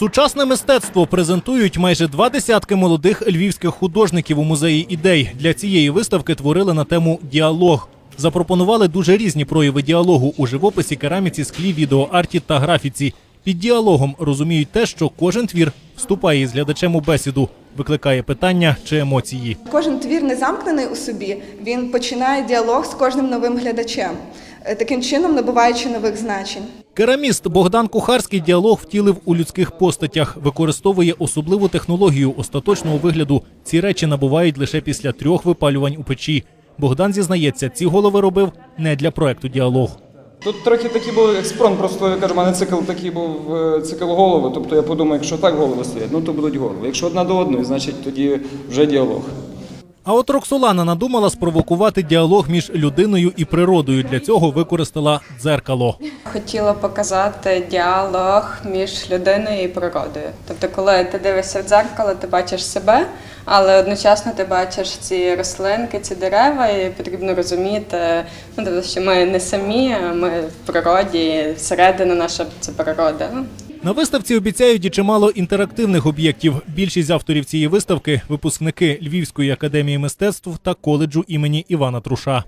Сучасне мистецтво презентують майже два десятки молодих львівських художників у музеї ідей. Для цієї виставки творили на тему діалог. Запропонували дуже різні прояви діалогу у живописі, кераміці, склі, відеоарті та графіці. Під діалогом розуміють те, що кожен твір вступає із глядачем у бесіду, викликає питання чи емоції. Кожен твір не замкнений у собі. Він починає діалог з кожним новим глядачем, таким чином набуваючи нових значень. Кераміст Богдан Кухарський діалог втілив у людських постатях, використовує особливу технологію остаточного вигляду. Ці речі набувають лише після трьох випалювань у печі. Богдан зізнається, ці голови робив не для проекту діалог. Тут трохи такий був експромт, просто я кажу, у мене цикл такий був е, цикл голови. Тобто я подумав, якщо так голови стоять, ну то будуть голови. Якщо одна до одної, значить тоді вже діалог. А от Роксолана надумала спровокувати діалог між людиною і природою. Для цього використала дзеркало. Хотіла показати діалог між людиною і природою. Тобто, коли ти дивишся в дзеркало, ти бачиш себе, але одночасно ти бачиш ці рослинки, ці дерева, і потрібно розуміти, ну, тобто, що ми не самі, а ми в природі, всередина наша це природа. На виставці обіцяють і чимало інтерактивних об'єктів. Більшість авторів цієї виставки випускники Львівської академії мистецтв та коледжу імені Івана Труша.